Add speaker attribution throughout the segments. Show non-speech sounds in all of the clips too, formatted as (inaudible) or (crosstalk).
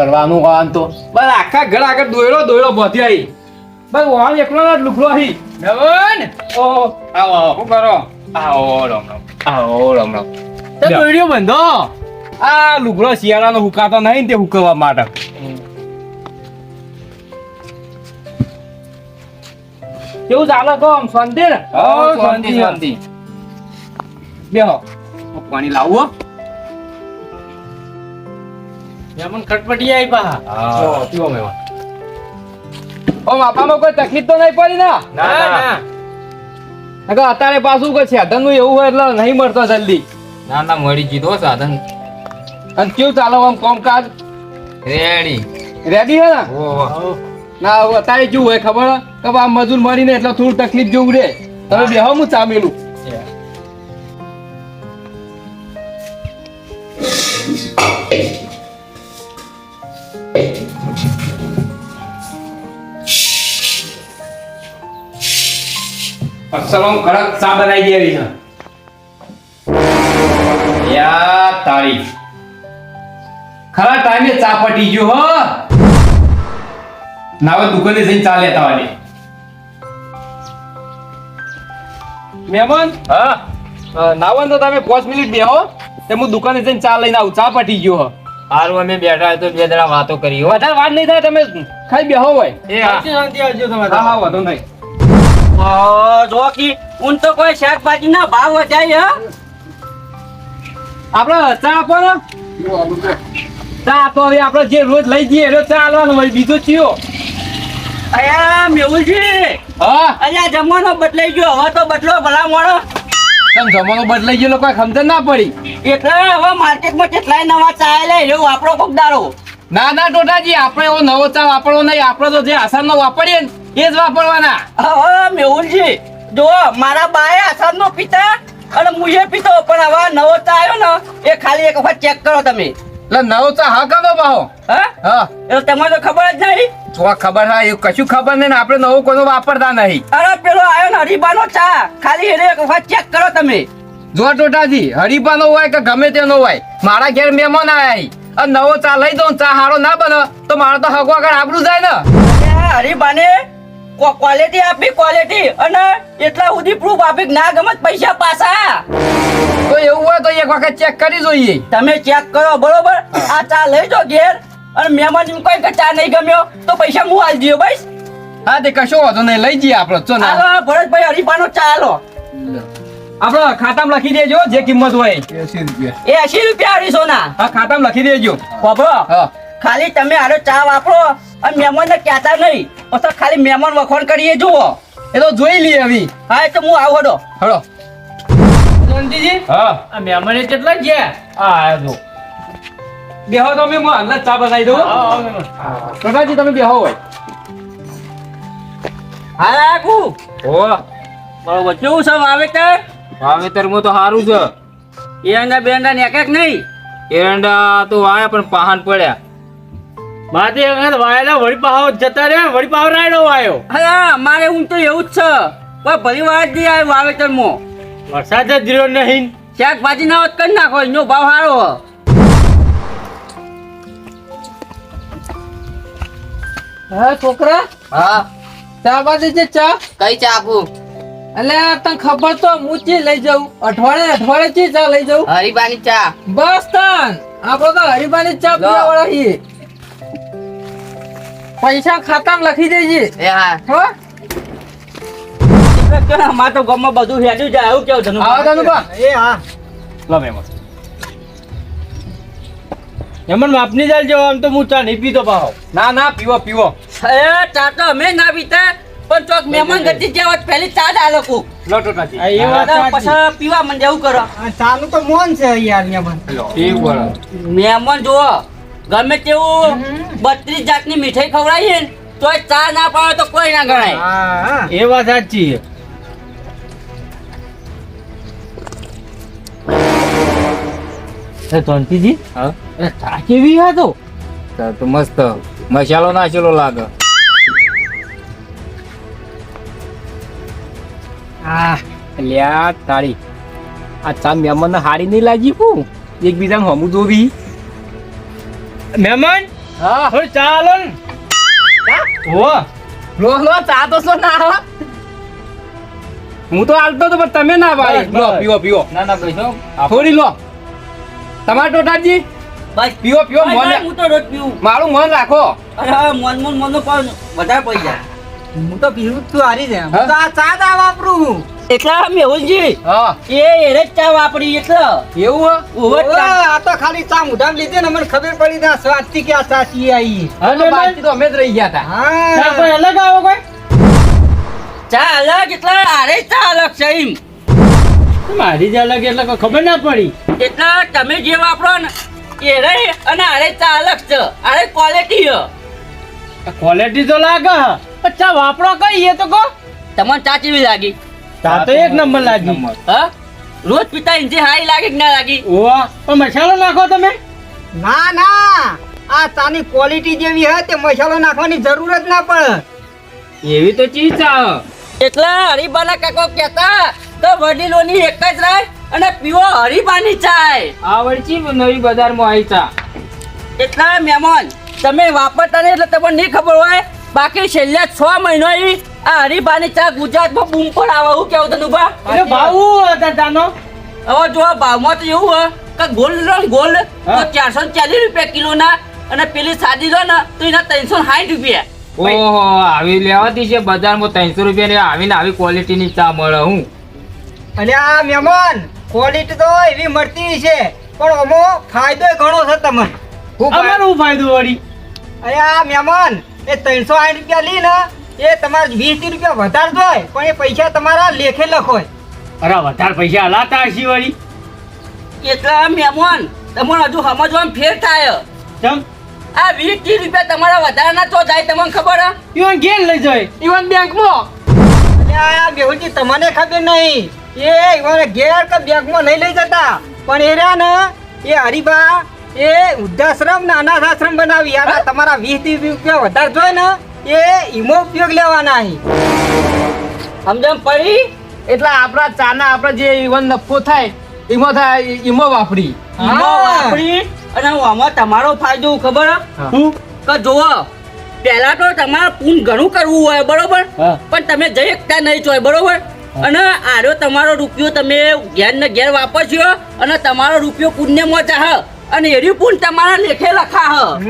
Speaker 1: કરવાનું હોય તો.
Speaker 2: બસ આખા ઘર આગળ દોયડો દોયડો બોધી આવી બસ વાળ એકલો જ લુકડો આવી નવન! ઓ આવો શું કરો? આવો રમ રામ આવો રમ રમ તે
Speaker 1: લ્યો.
Speaker 2: દોયડો બંધો. આ લુગડો શિયાળાનો હુકાતો નહીં તે હુકવવા માટે. કેવું ચાલે તો આમ શાંતિ ને?
Speaker 1: શાંતિ, શાંતિ.
Speaker 2: બેહો. પાણી લાવો
Speaker 1: મહેમાન ખટપટી આવી પા
Speaker 2: હા. પીવો મેવા ઓ માપામાં કોઈ તકલીફ તો નહીં પડી ના?
Speaker 1: ના ના.
Speaker 2: અત્યારે પાછું કે સાધનનું એવું હોય એટલે નહીં મળતો જલ્દી.
Speaker 1: ના ના મળી જીધો સાધન.
Speaker 2: અને કેવું ચાલો આમ કામકાજ?
Speaker 1: રેડી
Speaker 2: રેડી હે ને? ના અત્યારે કેવું હોય ખબર? કે આ મજૂર મળીને એટલે થોડું તકલીફ જેવું રે. તમે બેહો હું ચામેલું અસલમ કડક ચા બનાવી દેવી છે. યા તારી. ખરા ટાઈમે ચા પટી ગયો હો? નાવે દુકાને જઈને ચા લેતા વાળી મહેમાન
Speaker 1: હા?
Speaker 2: નાવન તો તમે પાંચ મિનિટ બેહો. તે હું દુકાને જઈને ચા લઈને આવું. ચા પટી ગયો હો.
Speaker 1: હારું અમે બેઠા તો બે જણા વાતો કરી
Speaker 2: વધારે વાત નહીં થાય તમે ખાઈ બેહો હોય.
Speaker 1: એ હા.
Speaker 2: શાંતિ આવજો તમારે હા હા વાંધો નહીં.
Speaker 3: જો કી ઉન તો કોઈ શાકભાજી ના ભાવ વધાય હે.
Speaker 2: આપણે ચા આપો ને ચા આપો હવે આપણે જે રોજ લઈ જઈએ રોજ ચા આલવાનો હોય બીજો ચિયો
Speaker 3: અયા મેહુલજી.
Speaker 2: હા?
Speaker 3: અયા જમવાનો બદલાઈ ગયો હવે તો બદલો ભલા મોડો
Speaker 2: તમે જમાનો બદલાઈ ગયેલો કોઈ સમજણ ના પડી?
Speaker 3: એટલે હવે માર્કેટમાં કેટલાય નવા ચા રહ્યો આપણો કોક દારો
Speaker 2: ના ના ટોટાજી આપણે એવો નવો ચા વાપરવો નહીં આપણે તો જે આસાનનો વાપરીએ ને એ જ વાપરવાના.
Speaker 3: હવે મેહુલજી. જો મારા બાએ આસામનો પીતા અને મુએ પીતો પણ હવે નવો ચા આવ્યો ને એ ખાલી એક વખત ચેક કરો તમે.
Speaker 2: એટલે નવો ચા હા કાનો બાહો
Speaker 3: હા?
Speaker 2: હા.
Speaker 3: એટલે તમને તો ખબર જ નહીં.
Speaker 2: તો ખબર હા એ કશું ખબર નહીં ને આપણે નવો કોઈ વાપરતા નહીં.
Speaker 3: અરે પેલો આવ્યો ને હરીબાનો ચા. ખાલી એને એક વખત ચેક કરો તમે.
Speaker 2: જો ટોટાજી હરીફાનો હોય કે ગમે તેનો હોય મારા ઘેર મહેમાન આયા અને નવો ચા લઈ દઉં ચા હારો ના બને તો મારો તો હગવા આગળ આબરું જાય ને.
Speaker 3: હરીબાને ક્વોલિટી આપી ક્વોલિટી અને એટલા સુધી પ્રૂફ આપી ના ગમે પૈસા પાછા.
Speaker 2: તો એવું હોય તો એક વખત ચેક કરી જોઈએ.
Speaker 3: તમે ચેક કરો બરોબર? આ ચા લઈ જો ઘેર. અને મહેમાન એમ કોઈ ચા નહીં ગમ્યો તો પૈસા હું આલી દઉં બસ.
Speaker 2: હા તે કશો વાંધો નહીં. લઈ જઈએ આપણે. ચો ના.
Speaker 3: હાલો ભરતભાઈ હરીફાનો ચા લો
Speaker 2: આપણો ખાતામાં લખી દેજો જે કિંમત હોય.
Speaker 3: એ એસી રૂપિયા અઢીસો ના
Speaker 2: હા ખાતામાં લખી દેજો.
Speaker 3: વાપરો
Speaker 2: હા.
Speaker 3: ખાલી તમે આરો ચા વાપરો અને મહેમાનને કહેતા નહીં. પછી ખાલી મહેમાન વખોણ કરીએ જુઓ.
Speaker 2: એ તો જોઈ લઈએ હવે.
Speaker 3: હા એ તો હું આવું હડો.
Speaker 2: હડો.
Speaker 1: શાંતિજી
Speaker 2: હા.
Speaker 1: આ મહેમાને કેટલા ગયા?
Speaker 2: હા આયો જો. બેહો તમે હું અંદર ચા બનાવી દઉં. પ્રકાશજી તમે બેહો હોય.
Speaker 3: હા રાખું.
Speaker 1: ઓ
Speaker 3: બરોબર. કેવું છે વાવેતર?
Speaker 1: વાવેતરમાં તો સારું છે.
Speaker 3: એંડા બેંડા ને એક એક નહીં?
Speaker 1: એરંડા તો વાયા પણ પાહન પડ્યા.
Speaker 4: માથે વખત વાયેલા વળી જતા રે વળી પાહો રાયડો વાયો.
Speaker 3: હા મારે હું તો એવું જ છે. પણ ભરી વાત દે નહીં વાવેતર મો
Speaker 4: વરસાદ જ જીરો નહીં.
Speaker 3: શાકભાજી ના વાત કરી નાખો એનો ભાવ સારો હે.
Speaker 2: છોકરા?
Speaker 1: હા.
Speaker 2: ચા બાજુ છે ચા?
Speaker 1: કઈ ચા આપું?
Speaker 2: એટલે તને ખબર તો હું ચી લઈ જાઉં? અઠવાડિયે અઠવાડિયે ચી ચા લઈ જાઉં?
Speaker 1: હરીબાની ચા.
Speaker 2: બસ તન. આપો તો હરીબાની ચા પીવા વાળા છીએ પૈસા ખાતામાં લખી દેજે.
Speaker 1: એ હા.
Speaker 2: હો?
Speaker 3: એટલે તો ગામમાં બધું હેડ્યું જાય એવું કેવું ધનુ
Speaker 2: આવો ધનુભા
Speaker 4: એ હા.
Speaker 2: લો મેમો.
Speaker 4: એમન માપની ચાલજો આમ તો હું ચા નહીં પીતો પાહો.
Speaker 2: ના ના પીવો પીવો.
Speaker 3: એ ચા તો અમે ના પીતા પણ ચોક મહેમાન ગતિ હોત પહેલી ચા જ આ લોકો.
Speaker 2: લો ટોટાજી
Speaker 4: એ વાત
Speaker 3: પછી પીવા મને એવું કરો.
Speaker 4: ચાલુ તો મોન છે યાર યમન.
Speaker 2: ઠીક બરાબર
Speaker 3: મહેમાન જુઓ. ગમે તેવું બત્રીસ જાતની મીઠાઈ ખવડાવીએ ને તોય ચા ના પાડે તો કોઈ ના ગણાય.
Speaker 4: એ વાત સાચી
Speaker 1: હા?
Speaker 2: ચા કેવી હા તો?
Speaker 1: ચા તો મસ્ત. મસાલો નાચેલો લાગે.
Speaker 2: આ લ્યા તારી આ ચા મહેમાન હારી નહીં લાગી હું? એકબીજાને હમું જોવી
Speaker 4: મહેમાન
Speaker 2: હા.
Speaker 4: થોડી ને. ઓ
Speaker 2: લો લો ચા તો શું ના આવે? હું તો હાલતો તો પણ તમે ના
Speaker 4: ભાઈ.
Speaker 2: લો
Speaker 4: પીઓ
Speaker 2: પીવો પીવો.
Speaker 1: ના ના ભાઈ
Speaker 2: થોડી લો. તમારા ટોટાજી?
Speaker 3: બસ
Speaker 2: પીવો પીવો
Speaker 3: ભાઈ,
Speaker 2: મોન.
Speaker 3: હું તો રોજ પીવું.
Speaker 2: મારું મન રાખો.
Speaker 3: અરે હા મન મન મન પણ વધારે પડી જાય.
Speaker 5: હું તો પીવું તું હારી જાય
Speaker 2: હા?
Speaker 5: તો આ ચા ચા વાપરું
Speaker 3: એટલે મેહુલજી
Speaker 2: હા.
Speaker 3: એ એરે જ ચા વાપરી એટલે.
Speaker 2: એવું હે?
Speaker 5: ઓવે, આ તો ખાલી ચા મુઢામ લીધે ને મને ખબર પડી ના સ્વાદથી કે આ ચા ચી આવી
Speaker 2: હા બાકી તો અમે જ રહી ગયા હતા
Speaker 4: ચા કોઈ અલગ આવો કોઈ?
Speaker 3: ચા અલગ એટલે આરે ચા અલગ છે એમ.
Speaker 4: મારી જ અલગ એટલે કોઈ ખબર ના પડી.
Speaker 3: એટલે તમે જે વાપરો ને એ રહી અને આરે ચા અલગ છે. આરે ક્વોલિટી છે.
Speaker 4: ક્વોલિટી તો લાગે પણ ચા વાપરો કઈ એ તો કહો.
Speaker 3: તમને ચા કેવી લાગી?
Speaker 4: ચા તો એક નંબર લાગી.
Speaker 3: હા? રોજ પિતા ઇન્જે હાઈ લાગે કે ના લાગી?
Speaker 4: ઓવા પણ મસાલો નાખો તમે.
Speaker 5: ના ના. આ તાની ક્વોલિટી જેવી હોય તે મસાલો નાખવાની જરૂર જ ના પડે.
Speaker 1: એવી તો ચીજ છે
Speaker 3: એટલે હરીબાના કાકો કહેતા તો વડીલોની એક જ રાય અને પીવો હરીબાની ચાય.
Speaker 1: આવડચી નવી બજારમાં આવી ચા
Speaker 3: એટલા મહેમાન તમે વાપરતા નહીં એટલે તમને નહીં ખબર હોય. બાકી છેલ્લા છ મહિનો આ હરીબાની ચા ગુજરાતમાં બૂમ પર આવે હું કેવું તને બા
Speaker 4: એટલે ભાવ હતા ચાનો
Speaker 3: હવે જો ભાવમાં તો એવું હોય કે ગોલ્ડ લો ગોલ્ડ તો ચારસો ચાલીસ રૂપિયા કિલો ના અને પેલી સાદી લો ને તો એના ત્રણસો સાઠ રૂપિયા.
Speaker 1: ઓહો આવી લેવાતી છે બજારમાં ત્રણસો રૂપિયા આવીને આવી ક્વોલિટીની ચા મળે હું.
Speaker 5: અને આ મહેમાન ક્વોલિટી તો એવી મળતી છે પણ અમો ફાયદો ઘણો છે તમને.
Speaker 2: હું
Speaker 4: અમારો ફાયદો વળી.
Speaker 5: અરે આ મહેમાન એ ત્રણસો સાઠ રૂપિયા લી ને એ તમારે વીસ ત્રીસ રૂપિયા વધારે જોઈએ પણ એ પૈસા તમારા લેખે લખો
Speaker 4: અરે વધારે પૈસા હલાતા હશી વળી.
Speaker 3: એટલા મહેમાન તમને હજુ સમજવામાં ફેર થાય.
Speaker 4: ચમ
Speaker 3: આ વીસ ત્રીસ રૂપિયા તમારા વધારાના તો જાય તમને ખબર ઇવન
Speaker 4: ઈવન ઘેર લઈ જાય.
Speaker 2: ઇવન બેંકમાં.
Speaker 5: આ બેહુજી તમને ખબર નહીં. એ ઇવન ઘેર કે બેંકમાં નહીં લઈ જતા. પણ એ રહ્યા ને એ હરિભા એ વૃદ્ધાશ્રમ ને અનાથ આશ્રમ બનાવી યાર તમારા વીસ ત્રીસ રૂપિયા વધારે જોઈએ ને એ ઈમો ઉપયોગ લેવાના અહીં
Speaker 3: સમજણ પડી?
Speaker 2: એટલે આપણા ચાના આપણા જે ઈવન નફો થાય એમાં થાય ઈમો વાપરી.
Speaker 3: ઈમો વાપરી અને આમાં તમારો ફાયદો ખબર હે? કે જોવો પહેલા તો તમારે પૂન ઘણું કરવું હોય બરોબર? પણ તમે જઈ શકતા નહીં છો બરોબર? અને આર્યો તમારો રૂપિયો તમે ઘેર ને ઘેર વાપરશો અને તમારો રૂપિયો પુણ્યમાં જાહ અને એરી પણ તમારા લેખે લખા હ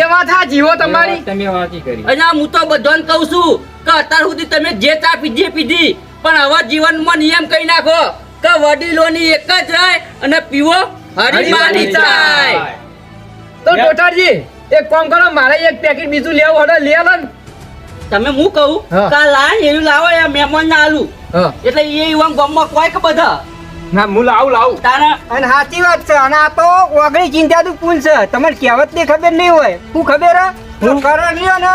Speaker 2: એ વાત હા જીવો તમારી.
Speaker 1: તમે વાતી કરી.
Speaker 3: અને હું તો બધાને કહું છું કે અત્યાર સુધી તમે જે ચા પીધી પીધી પણ હવે જીવનમાં નિયમ કહી નાખો કે વડીલોની એક જ રાય અને પીવો હરીમાની ચાય.
Speaker 2: તો ટોટાજી એક કામ કરો મારે એક પેકેટ બીજું લેવું હડો લે લો
Speaker 3: તમે હું કહું. કે લાય એનું લાવો એ મહેમાન ના આલું. એટલે એ ઈવન ગામમાં કોઈ કે બધા
Speaker 2: ના હું લાવું લાવું.
Speaker 3: તારા
Speaker 5: અને સાચી વાત છે અને આ તો ઓગળી ચિંતાતું પૂલ છે. તમારે કહેવતની ખબર નહીં હોય. શું ખબર હે? કરણ લ્યો ને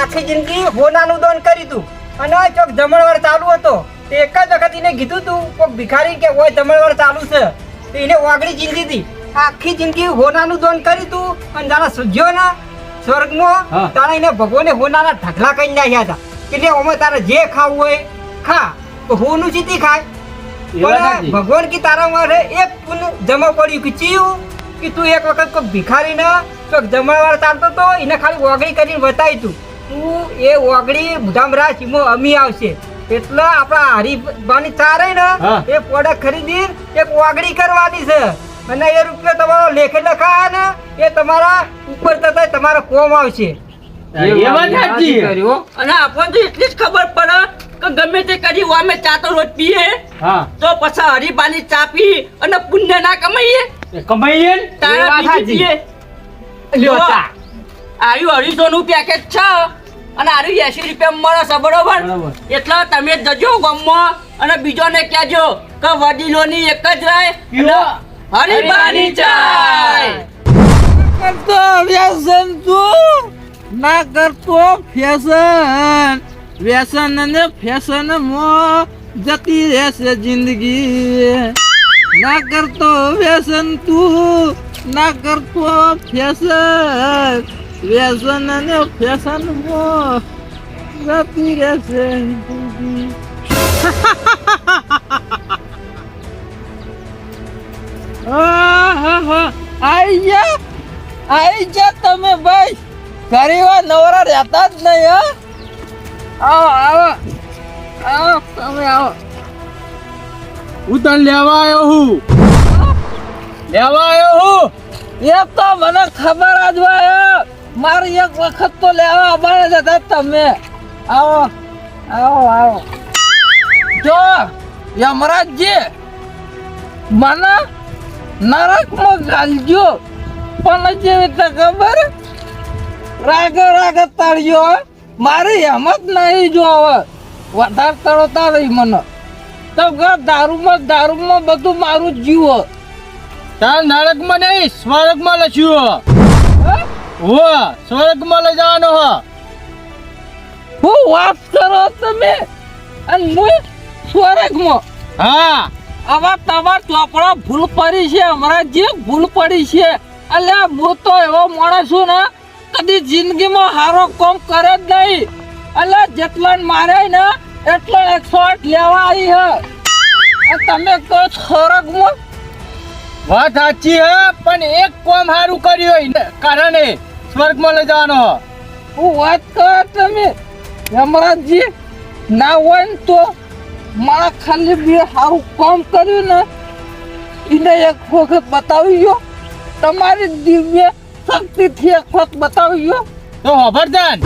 Speaker 5: આખી જિંદગી હોનાનું દોન કરી તું. અને ચોક જમણવાર ચાલુ હતો. તે એક જ વખત એને કીધું તું કોઈક ભિખારી કે હોય જમણવાર ચાલુ છે. તો એને ઓગળી જિંદગી હતી આખી જિંદગી હોનાનું દોન કરી તું અને તારા સુજ્યો ને સ્વર્ગમાં. તાણે એને ભગવાને હોનાના ઢગલા કરી નાખ્યા હતા. એટલે ઓમાં તારે જે ખાવું હોય ખા. તો હોનું ચીતી ખાય. ભગવાન કી તારા મારે એક પુન જમા પડ્યું કે ચીયું કે તું એક વખત કોઈ ભિખારી ના તો જમણવાર ચાલતો તો એને ખાલી ઓગળી કરીને બતાવી તું. તું એ ઓગળી બુધામ રાજ અમી આવશે. એટલે આપણા હરિભાની ચારે ને એ પ્રોડક્ટ ખરીદી એક ઓગળી કરવાની છે. અને એ રૂપિયો તમારો લેખે લખા ને એ તમારા ઉપર થતા તમારો કોમ આવશે.
Speaker 4: એ વાત સાચી.
Speaker 3: અને આપણને તો એટલી જ ખબર પડે કે ગમે તે કરી અમે ચા તો રોજ પીએ
Speaker 4: હા.
Speaker 3: તો પછી હરીબાની ચા પી અને પુણ્ય ના કમાઈએ.
Speaker 4: કમાઈએ ને?
Speaker 3: તારા. પીએ.
Speaker 2: લ્યો ચા.
Speaker 3: આર્યું અઢીસો નું પેકેજ છે અને આર્યું એસી રૂપિયા મળે છે બરોબર. એટલે તમે જજો ગામમાં અને બીજોને કહેજો કે વડીલોની એક જ. અને હરીબાની ચાય
Speaker 6: કરતો વ્યસન તું. ના કરતો ફેશન. વ્યસન અને ફેશન મો જતી રહેશે જિંદગી. ના કરતો વ્યસન તું, ના કરતો ફેશન. વ્યસન અને ફેશન મો જતી રહેશે જિંદગી. (laughs) આઈ ગયા આઈ જા તમે ભાઈ. ઘરે નવરા રહેતા જ નહીં, હા. આવો આવો. આવો તમે આવો.
Speaker 4: હું તને લેવા આવ્યો હું. લેવા આવ્યો હું.
Speaker 6: એ તો મને ખબર જ હોય મારી એક વખત તો લેવા આવવાના જ હતા તમે. આવો આવો આવો. જો યમરાજજી મને નરકમાં ગાલજો. પણ જેવી રીતે ખબર? રાગે રાગે તળ્યો મારી હેમત નહીં જો હવે. વધારે તળતા રહી મને. તો દારૂમાં દારૂમાં બધું મારું જીવ
Speaker 4: તાર નરકમાં નહીં સ્વર્ગમાં લખ્યું
Speaker 6: હે?
Speaker 4: હો? સ્વર્ગમાં લઈ જવાનો હો.
Speaker 6: હું વાત કરો તમે? અને હું સ્વર્ગમાં?
Speaker 4: હા.
Speaker 6: આવા તમાર ચોપડા ભૂલ પડી છે હમણાં જે ભૂલ પડી છે. અલ્યા હું તો એવો માણસ છું ને કદી જિંદગીમાં હારો કોમ કરે જ નહીં. એટલે જેટલા મારે ને એટલો એકસો આઠ લેવા આવી હે. તમે કહો સ્વર્ગમાં
Speaker 4: વાત સાચી હે પણ એક કોમ હારું કર્યું હોય ને કારણે સ્વર્ગમાં લઈ જવાનો. હું
Speaker 6: વાત કરો તમે યમરાજજી ના હોય ને તો મારા ખાલી બે સારું કામ કર્યું ને એને એક વખત બતાવી ગયો તમારી દિવ્ય શક્તિથી એક વખત બતાવી ગયો
Speaker 4: તો ખબરદાર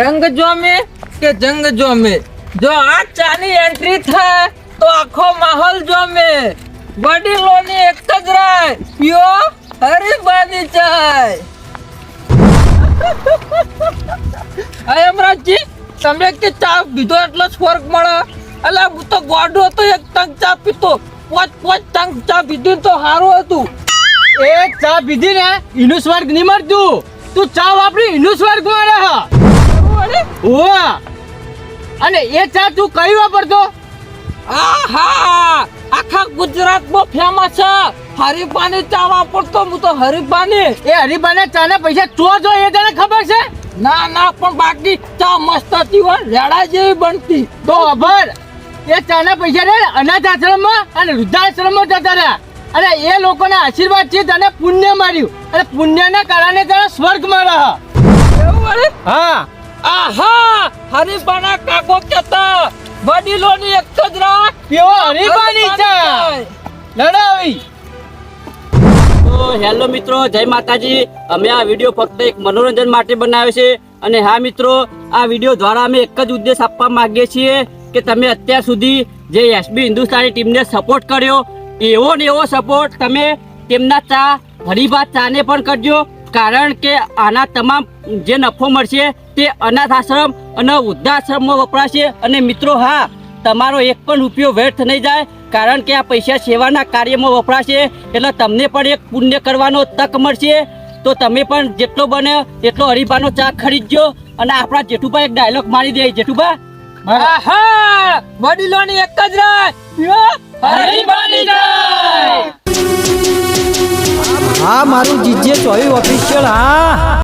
Speaker 6: રંગ જોમે કે જંગ જોમે? જો આ ચાની એન્ટ્રી થાય તો આખો માહોલ જોમે. વડીલોની એક જ રાય પીઓ હરીબાની ચાય. અરે યમરાજજી તમે કે ચા પીધો એટલે સ્વર્ગ મળે? અલા હું તો ગોડો હતો એક ટંક ચા પીતો. પોચ પોચ ટંક ચા પીધું તો સારું હતું.
Speaker 4: એ ચા પીધી ને એનું સ્વર્ગ નહીં મળતું. તું ચા વાપરી એનું સ્વર્ગ મળે હ. ઓવા અને એ ચા તું કઈ વાપરતો?
Speaker 6: આહા! આખા ગુજરાતમાં ફેમસ છે. હરીપાની ચા વાપરતો હું તો હરીપાની.
Speaker 4: એ હરીબાના ચાના પૈસા ચો જો એ તને ખબર છે?
Speaker 6: ના ના પણ બાકી ચા મસ્ત હતી હોય રેડા જેવી બનતી.
Speaker 4: તો ખબર. એ ચાના પૈસા રે અનાથ આશ્રમમાં અને વૃદ્ધાશ્રમમાં જતા રહ્યા. અને એ લોકોના આશીર્વાદ છે તને પુણ્ય માર્યું અને પુણ્યના કારણે તને સ્વર્ગ મળે હ.
Speaker 6: એવું
Speaker 4: હા.
Speaker 6: આહા! હરીફાના કાકો કેતા વડીલોની એક જ રાખ
Speaker 4: પીવો હરીફાની છે. લડાવી.
Speaker 3: તો હેલો મિત્રો જય માતાજી. અમે આ વીડિયો ફક્ત એક મનોરંજન માટે બનાવ્યો છે. અને હા મિત્રો આ વીડિયો દ્વારા અમે એક જ ઉદ્દેશ આપવા માંગીએ છીએ કે તમે અત્યાર સુધી જે એસબી હિન્દુસ્તાની ટીમને સપોર્ટ કર્યો એવો ને એવો સપોર્ટ તમે તેમના ચા હરીભા ચાને પણ કરજો. કારણ કે આના તમામ જે નફો મળશે તે અનાથ આશ્રમ અને વૃદ્ધાશ્રમમાં વપરાશે. અને મિત્રો, હા, તમારો એક પણ રૂપિયો વ્યર્થ નહીં જાય, કારણ કે આ પૈસા સેવાના કાર્યમાં વપરાશે. એટલે તમને પણ એક પુણ્ય કરવાનો તક મળશે. તો તમે પણ જેટલો બને એટલો હરીબાનો ચા ખરીદજો. અને આપણા જેઠુભાઈ એક ડાયલોગ મારી દે.
Speaker 6: આહા વડીલોની એક જ રાહ પીઓ હરીબાની ચાય
Speaker 5: હા મારું જીજે ચોવી ઓફિશિયલ હા.